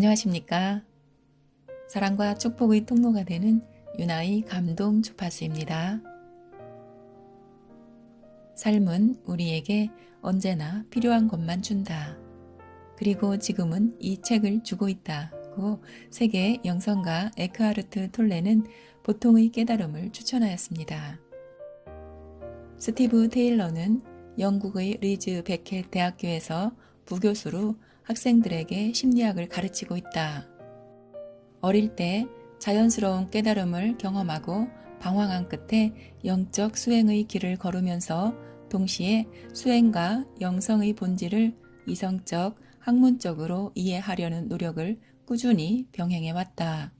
안녕하십니까. 사랑과 축복의 통로가 되는 유나의 감동 주파수입니다. 삶은 우리에게 언제나 필요한 것만 준다. 그리고 지금은 이 책을 주고 있다고 세계 영성가 에크하르트 톨레는 보통의 깨달음을 추천하였습니다. 스티브 테일러는 영국의 리즈 베켓 대학교에서 부교수로 학생들에게 심리학을 가르치고 있다. 어릴 때 자연스러운 깨달음을 경험하고 방황한 끝에 영적 수행의 길을 걸으면서 동시에 수행과 영성의 본질을 이성적, 학문적으로 이해하려는 노력을 꾸준히 병행해 왔다.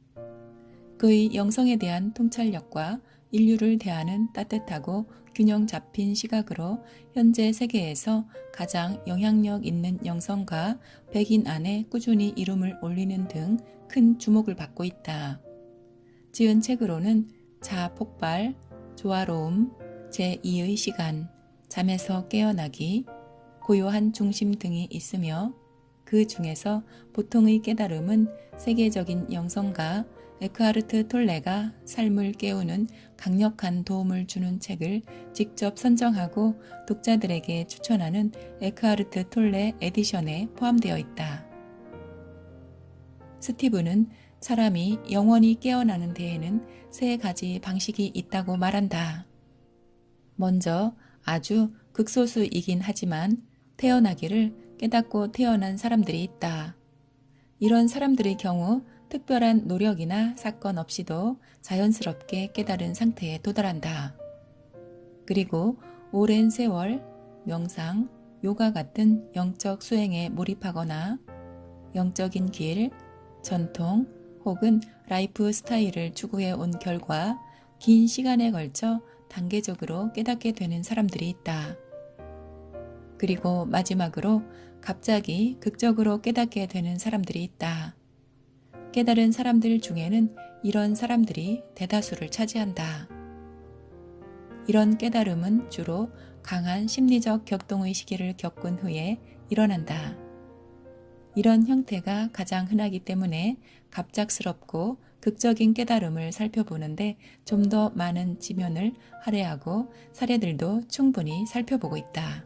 그의 영성에 대한 통찰력과 인류를 대하는 따뜻하고 균형 잡힌 시각으로 현재 세계에서 가장 영향력 있는 영성가 100인 안에 꾸준히 이름을 올리는 등 큰 주목을 받고 있다. 지은 책으로는 자아 폭발, 조화로움, 제2의 시간, 잠에서 깨어나기, 고요한 중심 등이 있으며 그 중에서 보통의 깨달음은 세계적인 영성가 에크하르트 톨레가 삶을 깨우는 강력한 도움을 주는 책을 직접 선정하고 독자들에게 추천하는 에크하르트 톨레 에디션에 포함되어 있다. 스티브는 사람이 영원히 깨어나는 데에는 세 가지 방식이 있다고 말한다. 먼저 아주 극소수이긴 하지만 태어나기를 깨닫고 태어난 사람들이 있다. 이런 사람들의 경우 특별한 노력이나 사건 없이도 자연스럽게 깨달은 상태에 도달한다. 그리고 오랜 세월 명상, 요가 같은 영적 수행에 몰입하거나 영적인 길, 전통 혹은 라이프 스타일을 추구해 온 결과 긴 시간에 걸쳐 단계적으로 깨닫게 되는 사람들이 있다. 그리고 마지막으로 갑자기 극적으로 깨닫게 되는 사람들이 있다. 깨달은 사람들 중에는 이런 사람들이 대다수를 차지한다. 이런 깨달음은 주로 강한 심리적 격동의 시기를 겪은 후에 일어난다. 이런 형태가 가장 흔하기 때문에 갑작스럽고 극적인 깨달음을 살펴보는데 좀 더 많은 지면을 할애하고 사례들도 충분히 살펴보고 있다.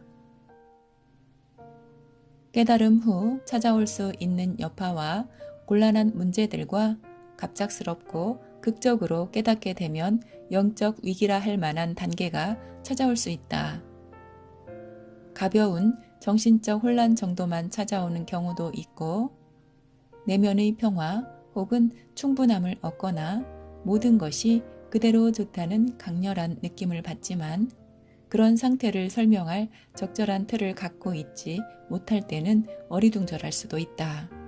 깨달음 후 찾아올 수 있는 여파와 곤란한 문제들과 갑작스럽고 극적으로 깨닫게 되면 영적 위기라 할 만한 단계가 찾아올 수 있다. 가벼운 정신적 혼란 정도만 찾아오는 경우도 있고, 내면의 평화 혹은 충분함을 얻거나 모든 것이 그대로 좋다는 강렬한 느낌을 받지만 그런 상태를 설명할 적절한 틀을 갖고 있지 못할 때는 어리둥절할 수도 있다.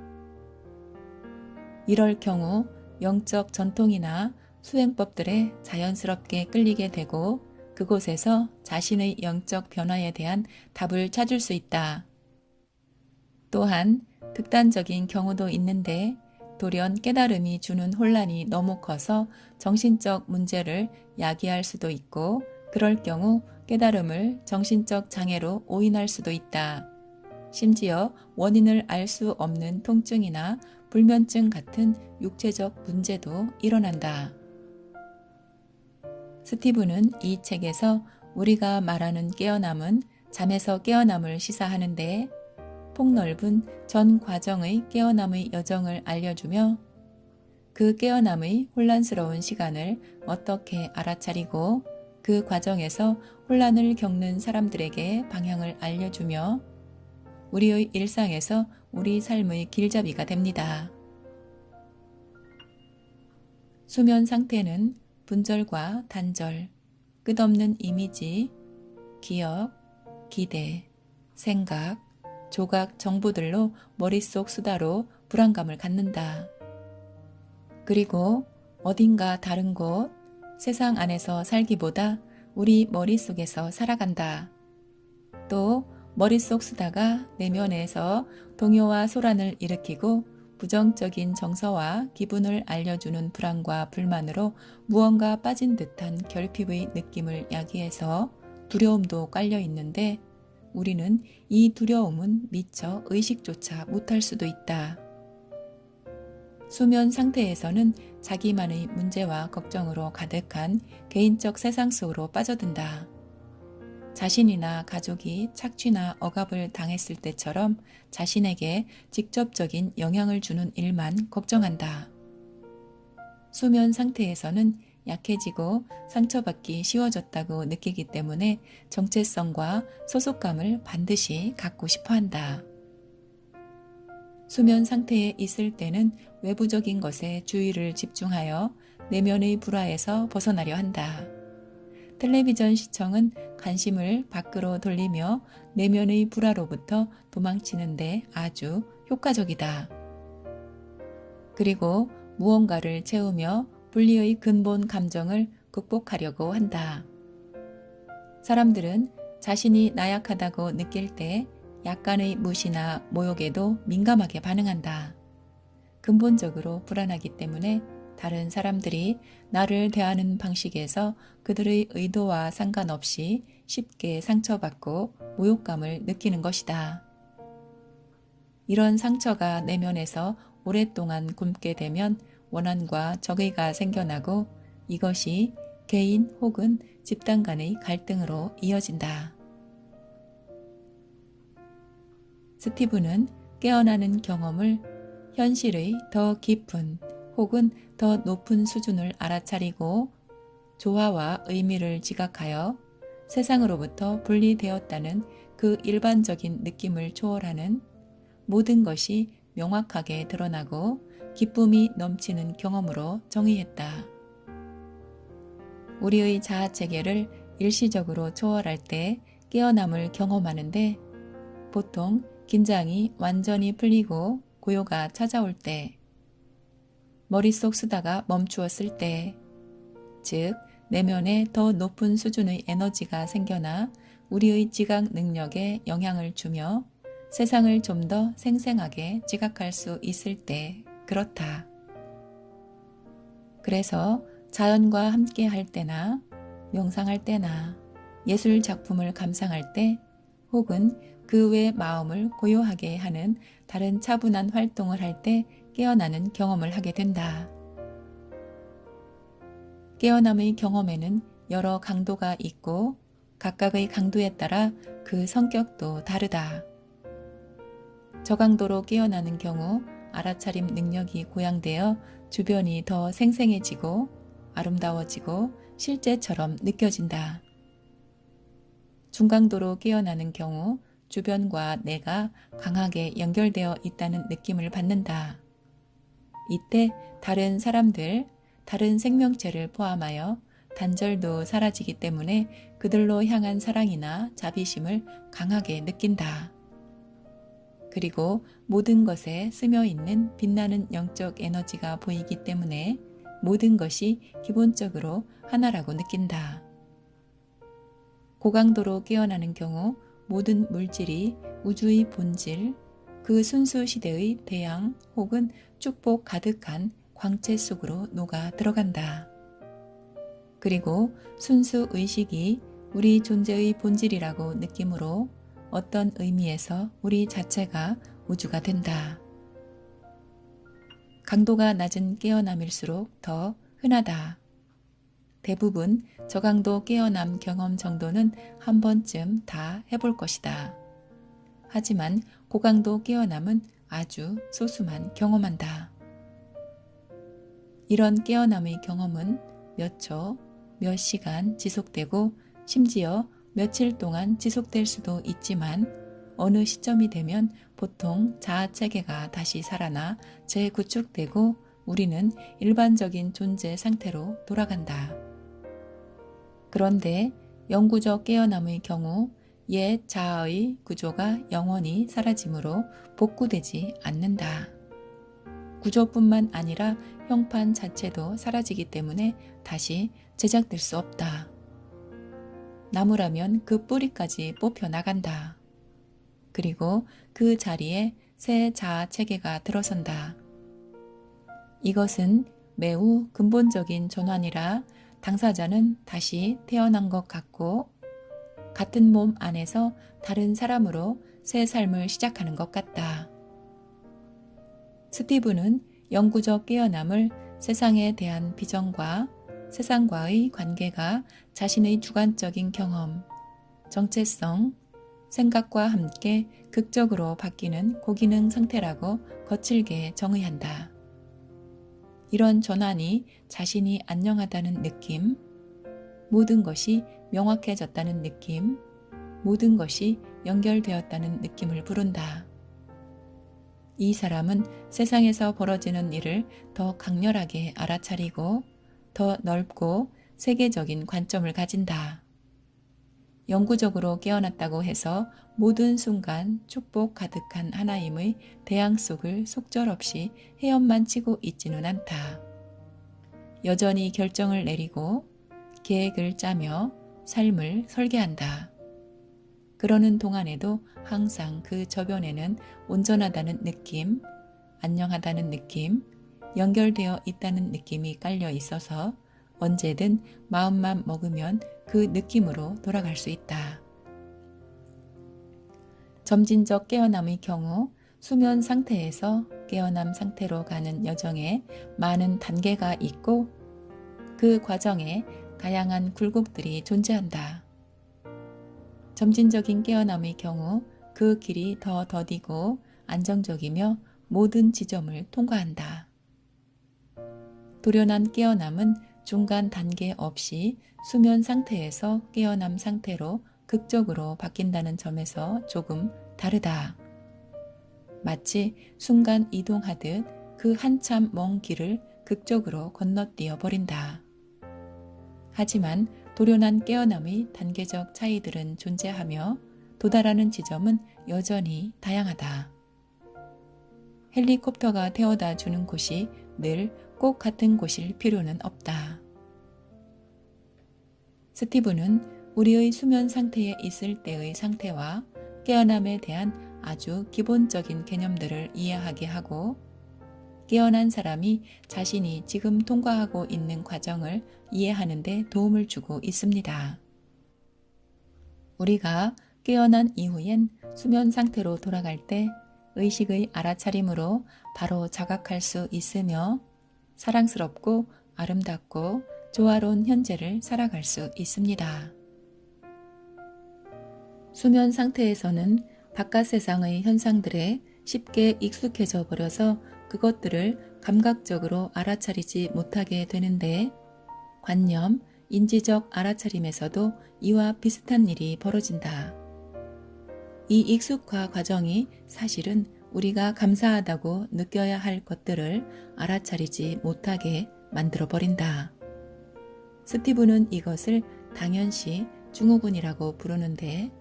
이럴 경우 영적 전통이나 수행법들에 자연스럽게 끌리게 되고 그곳에서 자신의 영적 변화에 대한 답을 찾을 수 있다. 또한 극단적인 경우도 있는데 돌연 깨달음이 주는 혼란이 너무 커서 정신적 문제를 야기할 수도 있고 그럴 경우 깨달음을 정신적 장애로 오인할 수도 있다. 심지어 원인을 알 수 없는 통증이나 불면증 같은 육체적 문제도 일어난다. 스티브는 이 책에서 우리가 말하는 깨어남은 잠에서 깨어남을 시사하는데 폭넓은 전 과정의 깨어남의 여정을 알려주며 그 깨어남의 혼란스러운 시간을 어떻게 알아차리고 그 과정에서 혼란을 겪는 사람들에게 방향을 알려주며 우리의 일상에서 우리 삶의 길잡이가 됩니다. 수면 상태는 분절과 단절, 끝없는 이미지, 기억, 기대, 생각, 조각 정보들로 머릿속 수다로 불안감을 갖는다. 그리고 어딘가 다른 곳, 세상 안에서 살기보다 우리 머릿속에서 살아간다. 또 머릿속 수다가 내면에서 동요와 소란을 일으키고 부정적인 정서와 기분을 알려주는 불안과 불만으로 무언가 빠진 듯한 결핍의 느낌을 야기해서 두려움도 깔려 있는데 우리는 이 두려움은 미처 의식조차 못할 수도 있다. 수면 상태에서는 자기만의 문제와 걱정으로 가득한 개인적 세상 속으로 빠져든다. 자신이나 가족이 착취나 억압을 당했을 때처럼 자신에게 직접적인 영향을 주는 일만 걱정한다. 수면 상태에서는 약해지고 상처받기 쉬워졌다고 느끼기 때문에 정체성과 소속감을 반드시 갖고 싶어 한다. 수면 상태에 있을 때는 외부적인 것에 주의를 집중하여 내면의 불화에서 벗어나려 한다. 텔레비전 시청은 관심을 밖으로 돌리며 내면의 불화로부터 도망치는데 아주 효과적이다. 그리고 무언가를 채우며 분리의 근본 감정을 극복하려고 한다. 사람들은 자신이 나약하다고 느낄 때 약간의 무시나 모욕에도 민감하게 반응한다. 근본적으로 불안하기 때문에 다른 사람들이 나를 대하는 방식에서 그들의 의도와 상관없이 쉽게 상처받고 모욕감을 느끼는 것이다. 이런 상처가 내면에서 오랫동안 굶게 되면 원한과 적의가 생겨나고 이것이 개인 혹은 집단 간의 갈등으로 이어진다. 스티브는 깨어나는 경험을 현실의 더 깊은 혹은 더 높은 수준을 알아차리고 조화와 의미를 지각하여 세상으로부터 분리되었다는 그 일반적인 느낌을 초월하는 모든 것이 명확하게 드러나고 기쁨이 넘치는 경험으로 정의했다. 우리의 자아 체계를 일시적으로 초월할 때 깨어남을 경험하는데 보통 긴장이 완전히 풀리고 고요가 찾아올 때, 머릿속 수다가 멈추었을 때, 즉, 내면에 더 높은 수준의 에너지가 생겨나 우리의 지각 능력에 영향을 주며 세상을 좀 더 생생하게 지각할 수 있을 때 그렇다. 그래서 자연과 함께 할 때나 명상할 때나 예술 작품을 감상할 때 혹은 그 외 마음을 고요하게 하는 다른 차분한 활동을 할 때 깨어나는 경험을 하게 된다. 깨어남의 경험에는 여러 강도가 있고 각각의 강도에 따라 그 성격도 다르다. 저강도로 깨어나는 경우 알아차림 능력이 고양되어 주변이 더 생생해지고 아름다워지고 실제처럼 느껴진다. 중강도로 깨어나는 경우 주변과 내가 강하게 연결되어 있다는 느낌을 받는다. 이때 다른 사람들, 다른 생명체를 포함하여 단절도 사라지기 때문에 그들로 향한 사랑이나 자비심을 강하게 느낀다. 그리고 모든 것에 스며 있는 빛나는 영적 에너지가 보이기 때문에 모든 것이 기본적으로 하나라고 느낀다. 고강도로 깨어나는 경우 모든 물질이 우주의 본질, 그 순수 시대의 대양 혹은 축복 가득한 광채 속으로 녹아 들어간다. 그리고 순수 의식이 우리 존재의 본질이라고 느낌으로 어떤 의미에서 우리 자체가 우주가 된다. 강도가 낮은 깨어남일수록 더 흔하다. 대부분 저강도 깨어남 경험 정도는 한 번쯤 다 해볼 것이다. 하지만 고강도 깨어남은 아주 소수만 경험한다. 이런 깨어남의 경험은 몇 초, 몇 시간 지속되고 심지어 며칠 동안 지속될 수도 있지만 어느 시점이 되면 보통 자아 체계가 다시 살아나 재구축되고 우리는 일반적인 존재 상태로 돌아간다. 그런데 영구적 깨어남의 경우 옛 자아의 구조가 영원히 사라지므로 복구되지 않는다. 구조뿐만 아니라 형판 자체도 사라지기 때문에 다시 제작될 수 없다. 나무라면 그 뿌리까지 뽑혀 나간다. 그리고 그 자리에 새 자아 체계가 들어선다. 이것은 매우 근본적인 전환이라 당사자는 다시 태어난 것 같고 같은 몸 안에서 다른 사람으로 새 삶을 시작하는 것 같다. 스티브는 영구적 깨어남을 세상에 대한 비전과 세상과의 관계가 자신의 주관적인 경험, 정체성, 생각과 함께 극적으로 바뀌는 고기능 상태라고 거칠게 정의한다. 이런 전환이 자신이 안녕하다는 느낌, 모든 것이 명확해졌다는 느낌, 모든 것이 연결되었다는 느낌을 부른다. 이 사람은 세상에서 벌어지는 일을 더 강렬하게 알아차리고 더 넓고 세계적인 관점을 가진다. 영구적으로 깨어났다고 해서 모든 순간 축복 가득한 하나님의 대양 속을 속절없이 헤엄만 치고 있지는 않다. 여전히 결정을 내리고 계획을 짜며 삶을 설계한다. 그러는 동안에도 항상 그 저변에는 온전하다는 느낌, 안녕하다는 느낌, 연결되어 있다는 느낌이 깔려 있어서 언제든 마음만 먹으면 그 느낌으로 돌아갈 수 있다. 점진적 깨어남의 경우 수면 상태에서 깨어남 상태로 가는 여정에 많은 단계가 있고 그 과정에 다양한 굴곡들이 존재한다. 점진적인 깨어남의 경우 그 길이 더 더디고 안정적이며 모든 지점을 통과한다. 도련한 깨어남은 중간 단계 없이 수면 상태에서 깨어남 상태로 극적으로 바뀐다는 점에서 조금 다르다. 마치 순간 이동하듯 그 한참 먼 길을 극적으로 건너뛰어 버린다. 하지만 도련한 깨어남의 단계적 차이들은 존재하며 도달하는 지점은 여전히 다양하다. 헬리콥터가 태워다 주는 곳이 늘 꼭 같은 곳일 필요는 없다. 스티브는 우리의 수면 상태에 있을 때의 상태와 깨어남에 대한 아주 기본적인 개념들을 이해하게 하고 깨어난 사람이 자신이 지금 통과하고 있는 과정을 이해하는 데 도움을 주고 있습니다. 우리가 깨어난 이후엔 수면 상태로 돌아갈 때 의식의 알아차림으로 바로 자각할 수 있으며 사랑스럽고 아름답고 조화로운 현재를 살아갈 수 있습니다. 수면 상태에서는 바깥 세상의 현상들에 쉽게 익숙해져 버려서 그것들을 감각적으로 알아차리지 못하게 되는데 관념, 인지적 알아차림에서도 이와 비슷한 일이 벌어진다. 이 익숙화 과정이 사실은 우리가 감사하다고 느껴야 할 것들을 알아차리지 못하게 만들어 버린다. 스티브는 이것을 당연시 증후군이라고 부르는데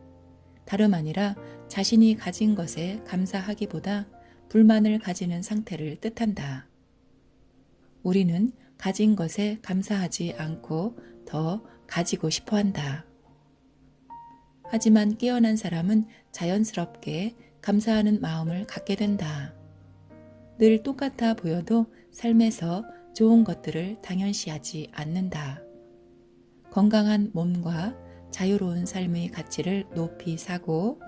다름 아니라 자신이 가진 것에 감사하기보다 불만을 가지는 상태를 뜻한다. 우리는 가진 것에 감사하지 않고 더 가지고 싶어 한다. 하지만 깨어난 사람은 자연스럽게 감사하는 마음을 갖게 된다. 늘 똑같아 보여도 삶에서 좋은 것들을 당연시하지 않는다. 건강한 몸과 자유로운 삶의 가치를 높이 사고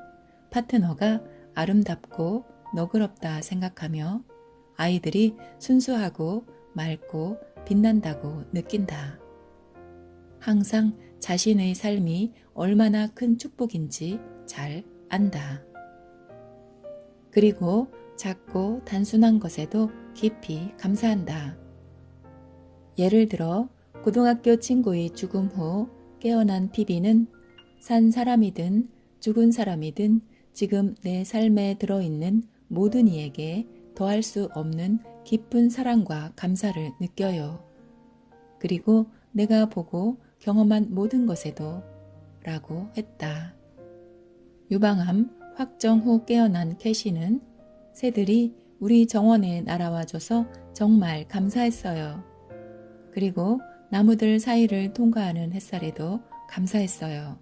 파트너가 아름답고 너그럽다 생각하며 아이들이 순수하고 맑고 빛난다고 느낀다. 항상 자신의 삶이 얼마나 큰 축복인지 잘 안다. 그리고 작고 단순한 것에도 깊이 감사한다. 예를 들어 고등학교 친구의 죽음 후 깨어난 피비는 산 사람이든 죽은 사람이든 지금 내 삶에 들어있는 모든 이에게 더할 수 없는 깊은 사랑과 감사를 느껴요. 그리고 내가 보고 경험한 모든 것에도 라고 했다. 유방암 확정 후 깨어난 캐시는 새들이 우리 정원에 날아와줘서 정말 감사했어요. 그리고 나무들 사이를 통과하는 햇살에도 감사했어요.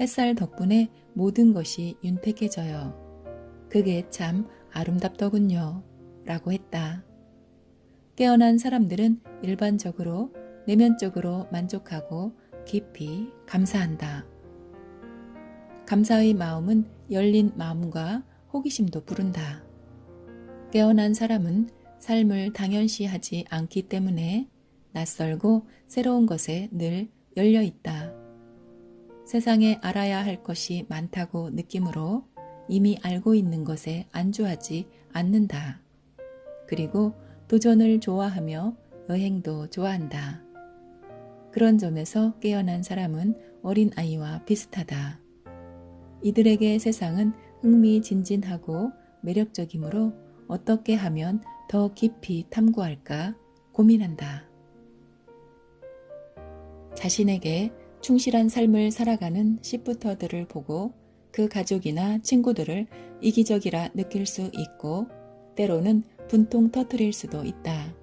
햇살 덕분에 모든 것이 윤택해져요. 그게 참 아름답더군요. 라고 했다. 깨어난 사람들은 일반적으로 내면적으로 만족하고 깊이 감사한다. 감사의 마음은 열린 마음과 호기심도 부른다. 깨어난 사람은 삶을 당연시하지 않기 때문에 낯설고 새로운 것에 늘 열려 있다. 세상에 알아야 할 것이 많다고 느낌으로 이미 알고 있는 것에 안주하지 않는다. 그리고 도전을 좋아하며 여행도 좋아한다. 그런 점에서 깨어난 사람은 어린 아이와 비슷하다. 이들에게 세상은 흥미진진하고 매력적이므로 어떻게 하면 더 깊이 탐구할까 고민한다. 자신에게 충실한 삶을 살아가는 시프터들을 보고 그 가족이나 친구들을 이기적이라 느낄 수 있고 때로는 분통 터트릴 수도 있다.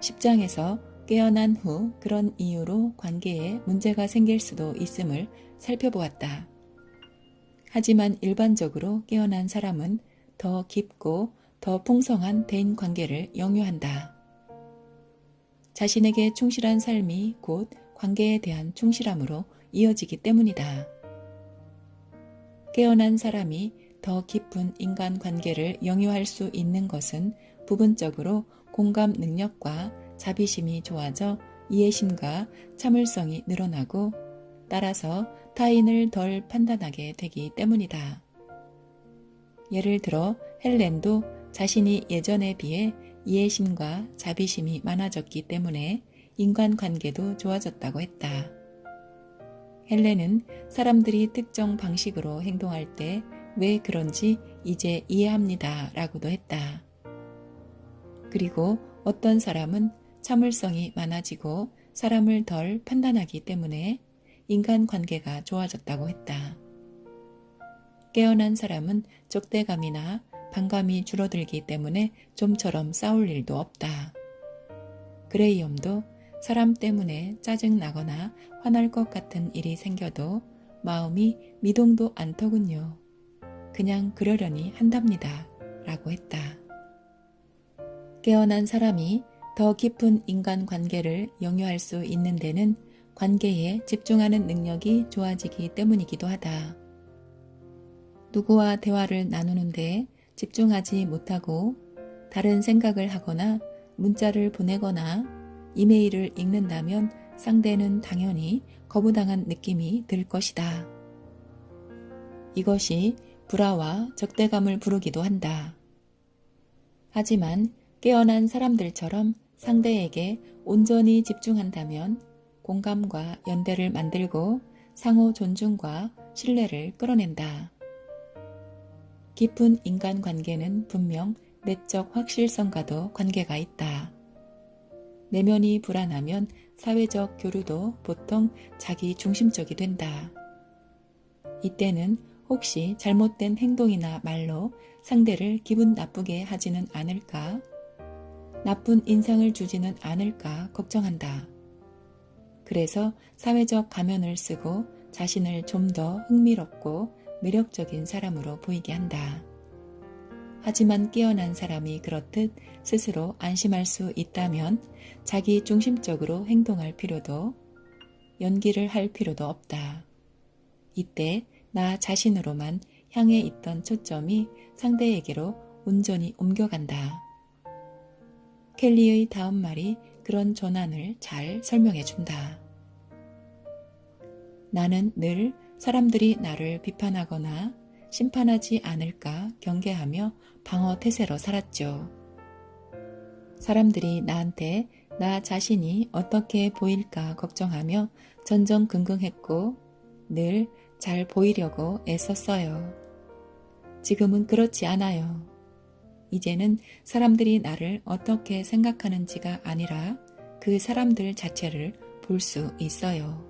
10장에서 깨어난 후 그런 이유로 관계에 문제가 생길 수도 있음을 살펴보았다. 하지만 일반적으로 깨어난 사람은 더 깊고 더 풍성한 대인 관계를 영유한다. 자신에게 충실한 삶이 곧 관계에 대한 충실함으로 이어지기 때문이다. 깨어난 사람이 더 깊은 인간 관계를 영유할 수 있는 것은 부분적으로 공감 능력과 자비심이 좋아져 이해심과 참을성이 늘어나고 따라서 타인을 덜 판단하게 되기 때문이다. 예를 들어 헬렌도 자신이 예전에 비해 이해심과 자비심이 많아졌기 때문에 인간관계도 좋아졌다고 했다. 헬렌은 사람들이 특정 방식으로 행동할 때 왜 그런지 이제 이해합니다. 라고도 했다. 그리고 어떤 사람은 참을성이 많아지고 사람을 덜 판단하기 때문에 인간 관계가 좋아졌다고 했다. 깨어난 사람은 적대감이나 반감이 줄어들기 때문에 좀처럼 싸울 일도 없다. 그레이엄도 사람 때문에 짜증나거나 화날 것 같은 일이 생겨도 마음이 미동도 않더군요. 그냥 그러려니 한답니다. 라고 했다. 깨어난 사람이 더 깊은 인간 관계를 영유할 수 있는 데는 관계에 집중하는 능력이 좋아지기 때문이기도 하다. 누구와 대화를 나누는데 집중하지 못하고 다른 생각을 하거나 문자를 보내거나 이메일을 읽는다면 상대는 당연히 거부당한 느낌이 들 것이다. 이것이 불화와 적대감을 부르기도 한다. 하지만 깨어난 사람들처럼 상대에게 온전히 집중한다면 공감과 연대를 만들고 상호 존중과 신뢰를 끌어낸다. 깊은 인간 관계는 분명 내적 확실성과도 관계가 있다. 내면이 불안하면 사회적 교류도 보통 자기 중심적이 된다. 이때는 혹시 잘못된 행동이나 말로 상대를 기분 나쁘게 하지는 않을까? 나쁜 인상을 주지는 않을까 걱정한다. 그래서 사회적 가면을 쓰고 자신을 좀 더 흥미롭고 매력적인 사람으로 보이게 한다. 하지만 깨어난 사람이 그렇듯 스스로 안심할 수 있다면 자기 중심적으로 행동할 필요도 연기를 할 필요도 없다. 이때 나 자신으로만 향해 있던 초점이 상대에게로 온전히 옮겨간다. 켈리의 다음 말이 그런 전환을 잘 설명해 준다. 나는 늘 사람들이 나를 비판하거나 심판하지 않을까 경계하며 방어 태세로 살았죠. 사람들이 나한테 나 자신이 어떻게 보일까 걱정하며 전전긍긍했고 늘 잘 보이려고 애썼어요. 지금은 그렇지 않아요. 이제는 사람들이 나를 어떻게 생각하는지가 아니라 그 사람들 자체를 볼 수 있어요.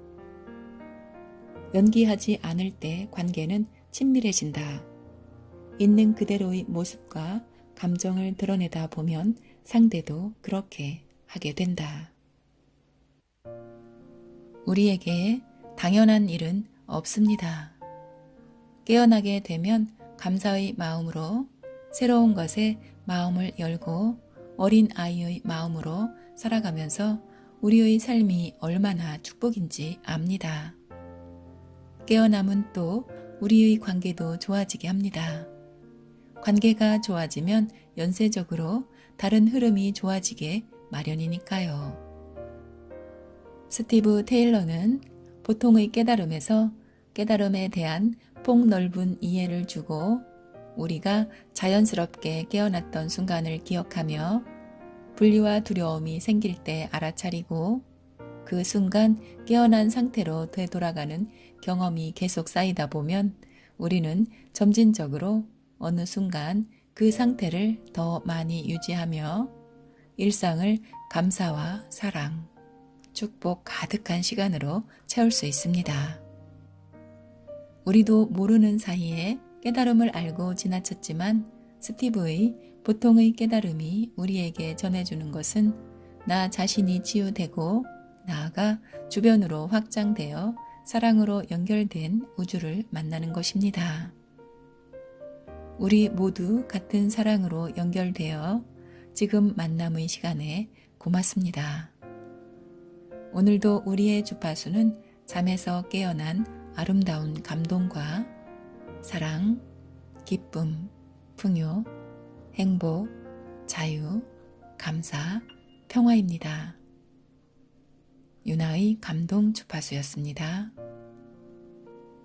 연기하지 않을 때 관계는 친밀해진다. 있는 그대로의 모습과 감정을 드러내다 보면 상대도 그렇게 하게 된다. 우리에게 당연한 일은 없습니다. 깨어나게 되면 감사의 마음으로 새로운 것에 마음을 열고 어린 아이의 마음으로 살아가면서 우리의 삶이 얼마나 축복인지 압니다. 깨어남은 또 우리의 관계도 좋아지게 합니다. 관계가 좋아지면 연쇄적으로 다른 흐름이 좋아지게 마련이니까요. 스티브 테일러는 보통의 깨달음에서 깨달음에 대한 폭넓은 이해를 주고 우리가 자연스럽게 깨어났던 순간을 기억하며 분리와 두려움이 생길 때 알아차리고 그 순간 깨어난 상태로 되돌아가는 경험이 계속 쌓이다 보면 우리는 점진적으로 어느 순간 그 상태를 더 많이 유지하며 일상을 감사와 사랑, 축복 가득한 시간으로 채울 수 있습니다. 우리도 모르는 사이에 깨달음을 알고 지나쳤지만 스티브의 보통의 깨달음이 우리에게 전해주는 것은 나 자신이 치유되고 나아가 주변으로 확장되어 사랑으로 연결된 우주를 만나는 것입니다. 우리 모두 같은 사랑으로 연결되어 지금 만남의 시간에 고맙습니다. 오늘도 우리의 주파수는 잠에서 깨어난 아름다운 감동과 사랑, 기쁨, 풍요, 행복, 자유, 감사, 평화입니다. 유나의 감동 주파수였습니다.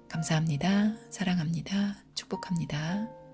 감사합니다. 사랑합니다. 축복합니다.